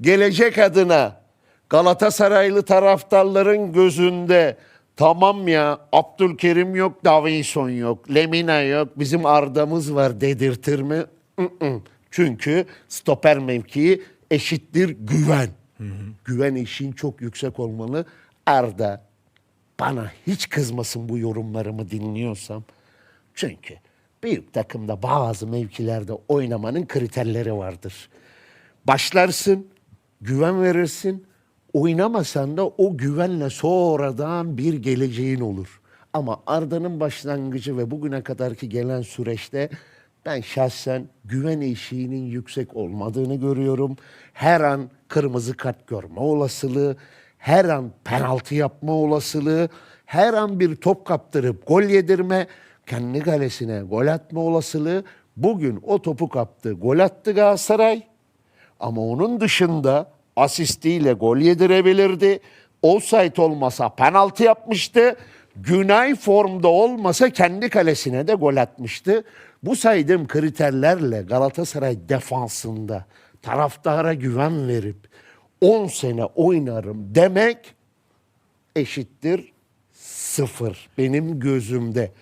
gelecek adına Galatasaraylı taraftarların gözünde tamam ya Abdülkerim yok, Davinson yok, Lemina yok, bizim Arda'mız var dedirtir mi? Çünkü stoper mevkii eşittir güven. Güven eşiğin çok yüksek olmalı. Arda bana hiç kızmasın bu yorumlarımı dinliyorsam. Çünkü büyük takımda bazı mevkilerde oynamanın kriterleri vardır. Başlarsın, güven verirsin. Oynamasan da o güvenle sonradan bir geleceğin olur. Ama Arda'nın başlangıcı ve bugüne kadarki gelen süreçte ben şahsen güven eşiğinin yüksek olmadığını görüyorum. Her an kırmızı kart görme olasılığı, her an penaltı yapma olasılığı, her an bir top kaptırıp gol yedirme, kendi kalesine gol atma olasılığı. Bugün o topu kaptı, gol attı Galatasaray. Ama onun dışında asistiyle gol yedirebilirdi. Offside olmasa penaltı yapmıştı. Günay formda olmasa kendi kalesine de gol atmıştı. Bu saydığım kriterlerle Galatasaray defansında taraftara güven verip 10 sene oynarım demek eşittir sıfır benim gözümde.